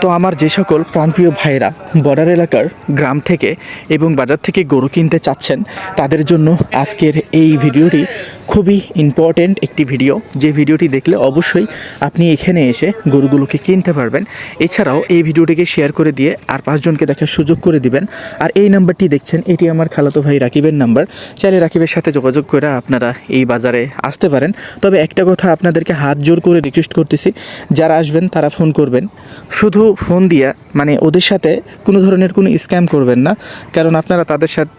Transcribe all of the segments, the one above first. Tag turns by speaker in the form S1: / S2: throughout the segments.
S1: তো আমার যে সকল প্রাণপ্রিয় ভাইরা বর্ডার এলাকার গ্রাম থেকে এবং বাজার থেকে গরু কিনতে চাচ্ছেন, তাদের জন্য আজকের এই ভিডিওটি খুবই ইম্পর্ট্যান্ট একটি ভিডিও যে ভিডিওটি দেখলে অবশ্যই আপনি এখানে এসে গরুগুলোকে কিনতে পারবেন। এছাড়াও এই ভিডিওটিকে শেয়ার করে দিয়ে আর পাঁচজনকে দেখার সুযোগ করে দিবেন। আর এই নাম্বারটি দেখছেন, এটি আমার খালাতো ভাই রাকিবের নাম্বার চাইলে রাকিবের সাথে যোগাযোগ করে আপনারা এই বাজারে আসতে পারেন। তবে একটা কথা আপনাদেরকে হাত জোর করে রিকোয়েস্ট করতেছি, যারা আসবেন তারা ফোন করবেন। শুধু ফোন দিয়া মানে ওদের সাথে কোনো ধরনের কোনো স্ক্যাম করবেন না। কারণ আপনারা তাদের সাথে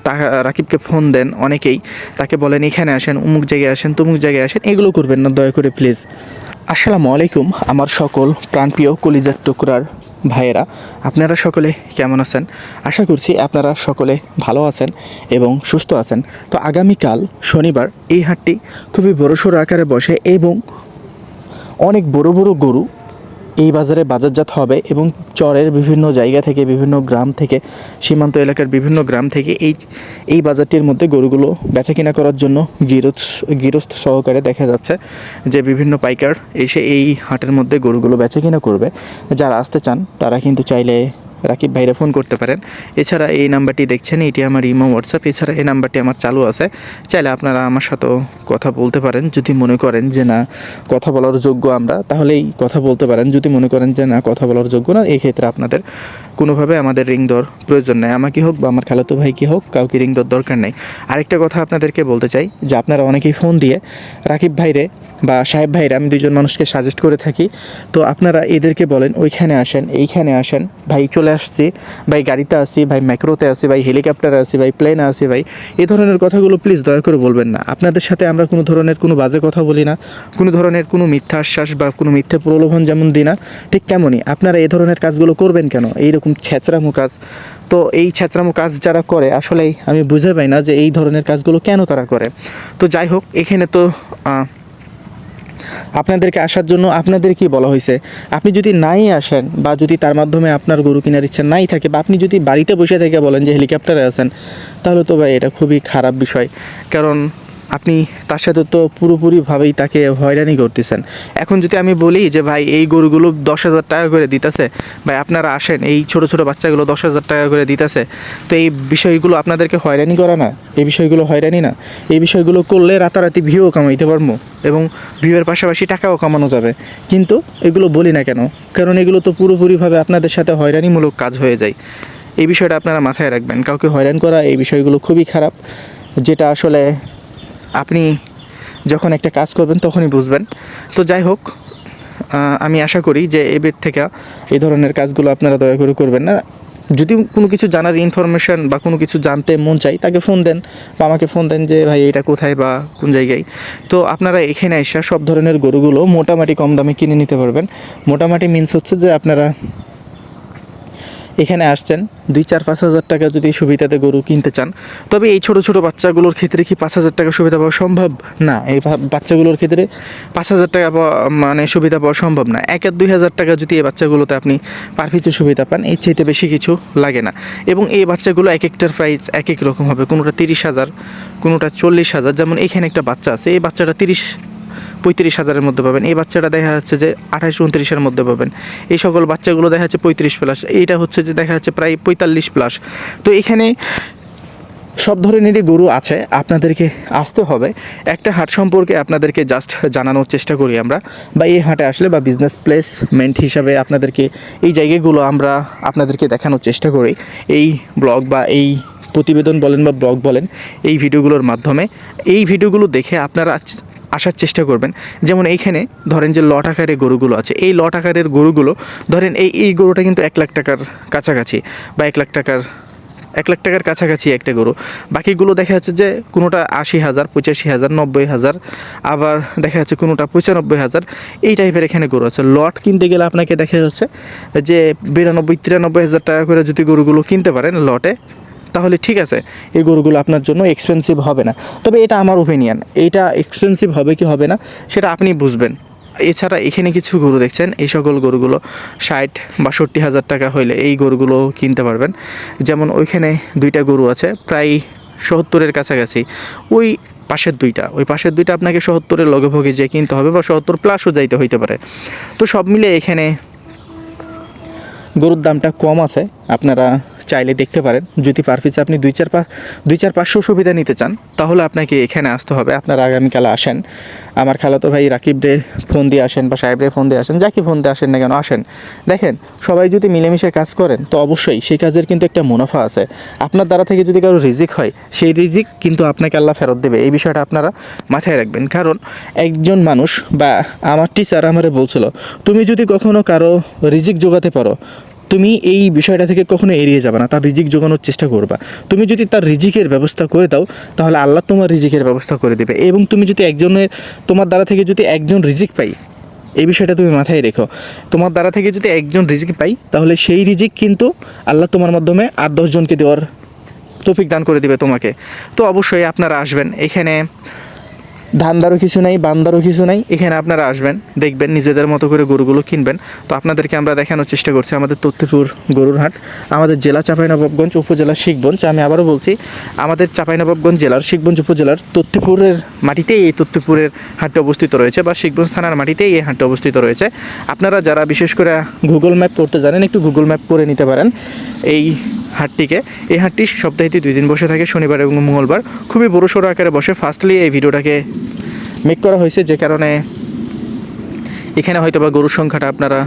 S1: রাকিবকে ফোন দেন অনেকেই। তাকে বলেন, এখানে আসেন, অমুক জায়গায় আসেন, তমুক জায়গায় আসেন, এগুলো করবেন না, দয়া করে প্লিজ আসসালামু আলাইকুম, আমার সকল প্রাণপ্রিয় কলিজার টুকরার ভাইয়েরা। আপনারা সকলে কেমন আছেন? আশা করছি আপনারা সকলে ভালো আছেন এবং সুস্থ আছেন। তো আগামীকাল শনিবার এই হাটটি খুবই বড়সড় আকারে বসে এবং অনেক বড় বড় গরু এই বাজারে বাজারজাত হবে এবং চরের বিভিন্ন জায়গা থেকে, বিভিন্ন গ্রাম থেকে, সীমান্ত এলাকার বিভিন্ন গ্রাম থেকে এই এই বাজারটির মধ্যে গরুগুলো বেচা কিনা করার জন্য গিরস্থ গিরস্থ সহকারে দেখা যাচ্ছে যে বিভিন্ন পাইকার এসে এই হাটের মধ্যে গরুগুলো বেচা কিনা করবে। যারা আসতে চান, তারা কিন্তু চাইলে রাকিব ভাইরা ফোন করতে পারেন। এছাড়া এই নাম্বারটি দেখছেন, এটি আমার ইমো, হোয়াটসঅ্যাপ। এছাড়া এই নাম্বারটি আমার চালু আছে। চাইলে আপনারা আমার সাথেও কথা বলতে পারেন, যদি মনে করেন যে না, কথা বলার যোগ্য আমরা, তাহলেই কথা বলতে পারেন। যদি মনে করেন যে না, কথা বলার যোগ্য না, এই ক্ষেত্রে আপনাদের কোনোভাবে আমাদের রিং দর প্রয়োজন নেই। আমাকে হোক বা আমার খালাতো ভাই কি হোক, কাউকে রিং দর দরকার নেই। আরেকটা কথা আপনাদেরকে বলতে চাই, যে আপনারা অনেকেই ফোন দিয়ে রাকিব ভাইরে বা সাহেব ভাইরে, আমি দুজন মানুষকে সাজেস্ট করে থাকি, তো আপনারা এদেরকে বলেন, ওইখানে আসেন, এইখানে আসেন। ভাই চলে আসছি। ভাই গাড়িতে আসি ভাই ম্যাক্রোতে আসি ভাই হেলিকপ্টারে আসি ভাই প্লেনে আসি ভাই। এই ধরনের কথাগুলো প্লিজ দয়া করে বলবেন না। আপনাদের সাথে আমরা কোনো ধরনের কোনো বাজে কথা বলি না। কোনো ধরনের কোনো মিথ্যা আশ্বাস বা কোনো মিথ্যে প্রলোভন যেমন দিই না, ঠিক তেমনই আপনারা এই ধরনের কাজগুলো করবেন কেন? এইরকম ছেঁচড়ামো কাজ। তো এই ছেঁচড়ামো কাজ যারা করে, আসলেই আমি বুঝে পাই না যে এই ধরনের কাজগুলো কেন তারা করে। তো যাই হোক, এখানে তো আপনাদেরকে আসার জন্য আপনাদের কি বলা হয়েছে? আপনি যদি নাই আসেন বা যদি তার মাধ্যমে আপনার গরু কেনার ইচ্ছা নাই থাকে বা আপনি যদি বাড়িতে বসে থেকে বলেন যে হেলিকপ্টারে আছেন, তাহলে তো ভাই এটা খুবই খারাপ বিষয়। কারণ আপনি তার সাথে তো পুরোপুরিভাবেই তাকে হয়রানি করতেছেন। এখন যদি আমি বলি যে, ভাই, এই গরুগুলো দশ হাজার টাকা করে দিতেছে, ভাই, আপনারা আসেন, এই ছোট ছোট বাচ্চাগুলো দশ হাজার টাকা করে দিতেছে, তো এই বিষয়গুলো আপনাদেরকে হয়রানি করা না, এই বিষয়গুলো হয়রানি না, এই বিষয়গুলো করলে রাতারাতি ভিউ কামাইতে পারব এবং ভিউয়ের পাশাপাশি টাকাও কামানো যাবে। কিন্তু এগুলো বলি না কেন? কারণ এগুলো তো পুরোপুরিভাবে আপনাদের সাথে হয়রানিমূলক কাজ হয়ে যায়। এই বিষয়টা আপনারা মাথায় রাখবেন। কাউকে হয়রান করা এই বিষয়গুলো খুবই খারাপ, যেটা আসলে আপনি যখন একটা কাজ করবেন তখনই বুঝবেন। তো যাই হোক আমি আশা করি যে এবার থেকে এই ধরনের কাজগুলো আপনারা দয়া করে করবেন না। যদি কোনো কিছু জানার ইনফরমেশন বা কোনো কিছু জানতে মন চাই তাকে ফোন দেন বা আমাকে ফোন দেন যে, ভাই, এটা কোথায় বা কোন জায়গায়? তো আপনারা এখানে এসে সব ধরনের গরুগুলো মোটামুটি কম দামে কিনে নিতে পারবেন। মোটামুটি মিনস হচ্ছে যে আপনারা এখানে আসছেন। দুই চার পাঁচ হাজার টাকা যদি সুবিধাতে গরু কিনতে চান। তবে এই ছোট ছোট বাচ্চাগুলোর ক্ষেত্রে কি পাঁচ হাজার টাকা সুবিধা পাওয়া সম্ভব? না, এই বাচ্চাগুলোর ক্ষেত্রে পাঁচ হাজার টাকা পাওয়া মানে সুবিধা পাওয়া সম্ভব না। এক এক দুই হাজার টাকা যদি এই বাচ্চাগুলোতে আপনি পার পিছু সুবিধা পান, এর চাইতে বেশি কিছু লাগে না। এবং এই বাচ্চাগুলো এক একটার প্রাইস এক এক রকম হবে। কোনোটা তিরিশ হাজার, কোনোটা চল্লিশ হাজার। যেমন এখানে একটা বাচ্চা আছে, এই বাচ্চাটা তিরিশ পঁয়ত্রিশ হাজারের মধ্যে পাবেন। এই বাচ্চাটা দেখা যাচ্ছে যে আঠাশ উনত্রিশের মধ্যে পাবেন। এই সকল বাচ্চাগুলো দেখা যাচ্ছে পঁয়ত্রিশ প্লাস এইটা হচ্ছে যে দেখা যাচ্ছে প্রায় পঁয়তাল্লিশ প্লাস তো এখানে সব ধরনেরই গরু আছে, আপনাদেরকে আসতে হবে। একটা হাট সম্পর্কে আপনাদেরকে জাস্ট জানানোর চেষ্টা করি আমরা। বা এই হাটে আসলে বা বিজনেস প্লেসমেন্ট হিসাবে আপনাদেরকে এই জায়গাগুলো আমরা আপনাদেরকে দেখানোর চেষ্টা করি। এই ব্লগ বা এই প্রতিবেদন বলেন বা ব্লগ বলেন, এই ভিডিওগুলোর মাধ্যমে। এই ভিডিওগুলো দেখে আপনারা আসার চেষ্টা করবেন। যেমন এইখানে ধরেন যে লট আকারের গরুগুলো আছে, এই লট আকারের গরুগুলো, ধরেন এই এই গরুটা কিন্তু এক লাখ টাকার কাছাকাছি বা এক লাখ টাকার, এক লাখ টাকার কাছাকাছি একটা গরু। বাকিগুলো দেখা যাচ্ছে যে কোনোটা আশি হাজার, পঁচাশি হাজার, নব্বই হাজার, আবার দেখা যাচ্ছে কোনোটা পঁচানব্বই হাজার, এই টাইপের এখানে গরু আছে। লট কিনতে গেলে আপনাকে দেখা যাচ্ছে যে বিরানব্বই, তিরানব্বই হাজার টাকা করে যদি গরুগুলো কিনতে পারেন লটে তাহলে ঠিক আছে, এই গরুগুলো আপনার জন্য এক্সপেন্সিভ হবে না। তবে এটা আমার ওপিনিয়ন এইটা এক্সপেন্সিভ হবে কি হবে না, সেটা আপনি বুঝবেন। এছাড়া এখানে কিছু গরু দেখছেন, এই সকল গরুগুলো ষাট বাষট্টি হাজার টাকা হইলে এই গরুগুলো কিনতে পারবেন। যেমন ওইখানে দুইটা গরু আছে, প্রায় সত্তরের কাছাকাছি। ওই পাশের দুইটা, ওই পাশের দুইটা আপনাকে সত্তরের লগে ভগে যে কিনতে হবে বা সত্তর প্লাসও যাইতে হইতে পারে। তো সব মিলে এখানে গরুর দামটা কম আছে, আপনারা চাইলে দেখতে পারেন। যদি পার আপনি দুই চার পাঁচ দুই চার পাঁচশো সুবিধা নিতে চান, তাহলে আপনাকে এখানে আসতে হবে। আপনারা আগামীকাল আসেন। আমার খালাতো ভাই রাকিব রে ফোন দিয়ে আসেন বা সাহেব ফোন দিয়ে আসেন, যাকে ফোন দিয়ে আসেন না কেন, আসেন। দেখেন, সবাই যদি মিলেমিশে কাজ করেন, তো অবশ্যই সেই কাজের কিন্তু একটা মুনাফা আছে। আপনার দ্বারা থেকে যদি কারও রিজিক হয়, সেই রিজিক কিন্তু আপনাকে আল্লাহ ফেরত দেবে। এই বিষয়টা আপনারা মাথায় রাখবেন। কারণ একজন মানুষ বা আমার টিচার আমারে বলছিল, তুমি যদি কখনো কারও রিজিক জোগাতে পারো তুমি এই বিষয়টা থেকে কখনো এড়িয়ে যাবে না, তার রিজিক জোগানোর চেষ্টা করবা। তুমি যদি তার রিজিকের ব্যবস্থা করে দাও, তাহলে আল্লাহ তোমার রিজিকের ব্যবস্থা করে দেবে। এবং তুমি যদি একজনের, তোমার দ্বারা থেকে যদি একজন রিজিক পাই, এই বিষয়টা তুমি মাথায় রেখো, তোমার দ্বারা থেকে যদি একজন রিজিক পাই, তাহলে সেই রিজিক কিন্তু আল্লাহ তোমার মাধ্যমে আট দশজনকে দেওয়ার তৌফিক দান করে দিবে তোমাকে। তো অবশ্যই আপনারা আসবেন। এখানে ধান্দারও কিছু নাই, বান্দারও কিছু নাই। এখানে আপনারা আসবেন, দেখবেন নিজেদের মতো করে গরুগুলো কিনবেন। তো আপনাদেরকে আমরা দেখানোর চেষ্টা করছি আমাদের তত্ত্বপুর গরুর হাট। আমাদের জেলা চাঁপাইনবাবগঞ্জ উপজেলা শিখগঞ্জ। আমি আবারও বলছি, আমাদের চাঁপাইনবাবগঞ্জ জেলার শিখগঞ্জ উপজেলার তত্ত্বপুরের মাটিতেই এই তত্ত্বপুরের হাটটি অবস্থিত রয়েছে বা শিখগঞ্জ থানার মাটিতেই এই হাটটি অবস্থিত রয়েছে। আপনারা যারা বিশেষ করে গুগল ম্যাপ করতে জানেন, একটু গুগল ম্যাপ করে নিতে পারেন। এই হাটটিকে। এই হাটটি সপ্তাহে দুই দিন বসে থাকে, শনিবার এবং মঙ্গলবার। খুবই বড় সড়ো আকারে বসে। ফার্স্টলি এই ভিডিওটাকে মেক করা হয়েছে যে কারণে এখানে হয়তো বা গরুর সংখ্যাটা আপনারা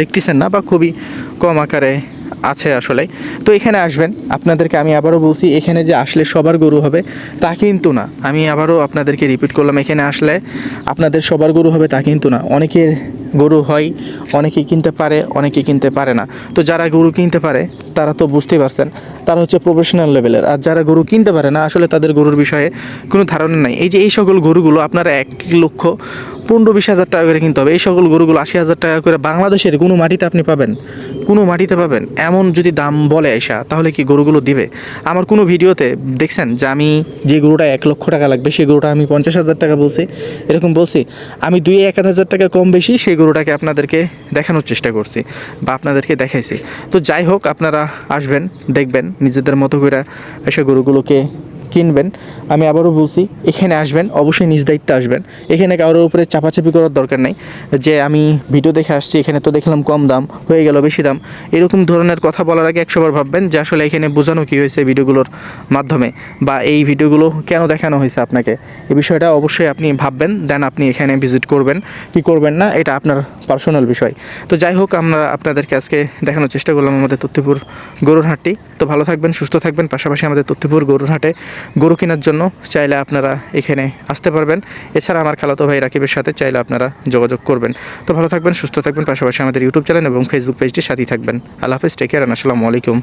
S1: দেখতেছেন না বা খুবই কম আকারে আছে আসলে। তো এখানে আসবেন। আপনাদেরকে আমি আবারও বলছি, এখানে যে আসলে সবার গরু হবে তা কিন্তু না। আমি আবারও আপনাদেরকে রিপিট করলাম, এখানে আসলে আপনাদের সবার গরু হবে তা কিন্তু না। অনেকের গরু হয়, অনেকে কিনতে পারে, অনেকে কিনতে পারে না। তো যারা গরু কিনতে পারে তারা তো বুঝতেই পারছেন, তারা হচ্ছে প্রফেশনাল লেভেলের আর যারা গরু কিনতে পারে না, আসলে তাদের গরুর বিষয়ে কোনো ধারণা নাই। এই যে এই সকল গরুগুলো আপনারা এক লক্ষ পনেরো বিশ হাজার টাকা করে কিনতে হবে। এই সকল গরুগুলো আশি হাজার টাকা করে বাংলাদেশের কোনো মাটিতে আপনি পাবেন? কোনো মাটিতে পাবেন? এমন যদি দাম বলে এসা, তাহলে কি গরুগুলো দিবে? আমার কোনো ভিডিওতে দেখছেন যে আমি যে গরুটা এক লক্ষ টাকা লাগবে, সেই গরুটা আমি পঞ্চাশ হাজার টাকা বলছি, এরকম বলছি। আমি দুই এক হাজার টাকা কম বেশি সেই গরুটাকে আপনাদেরকে দেখানোর চেষ্টা করছি বা আপনাদেরকে দেখাইছি। তো যাই হোক, আপনারা আসবেন দেখবেন নিজেদের মতো করে এসে গরুগুলোকে কিনবেন, আমি আবারও বলছি, এখানে আসবেন, অবশ্যই নিজ দায়িত্বে আসবেন। এখানে কারোর উপরে চাপাচাপি করার দরকার নেই। যে আমি ভিডিও দেখে আসছি, এখানে তো দেখলাম কম দাম, হয়ে গেল বেশি দাম। এরকম ধরনের কথা বলার আগে একশোবার ভাববেন যে আসলে এখানে বোঝানো কী হয়েছে ভিডিওগুলোর মাধ্যমে, বা এই ভিডিওগুলো কেন দেখানো হয়েছে আপনাকে। এই বিষয়টা অবশ্যই আপনি ভাববেন, দেন আপনি এখানে ভিজিট করবেন, কি করবেন না, এটা আপনার পার্সোনাল বিষয়। তো যাই হোক, আমরা আপনাদেরকে আজকে দেখানোর চেষ্টা করলাম আমাদের তথ্যপুর গরুর হাটটি তো ভালো থাকবেন, সুস্থ থাকবেন, পাশাপাশি আমাদের তথ্যপুর গরুর হাটে গরু কেনার জন্য চাইলে আপনারা এখানে আসতে পারবেন। এছাড়া আমার খালাতো ভাই রাকিবের সাথে চাইলে আপনারা যোগাযোগ করবেন। তো ভালো থাকবেন, সুস্থ থাকবেন, পাশাপাশি আমাদের ইউটিউব চ্যানেল এবং ফেসবুক পেজটির সাথেই থাকবেন। আল্লাহ হাফিজ টেক আসসালামু আলাইকুম।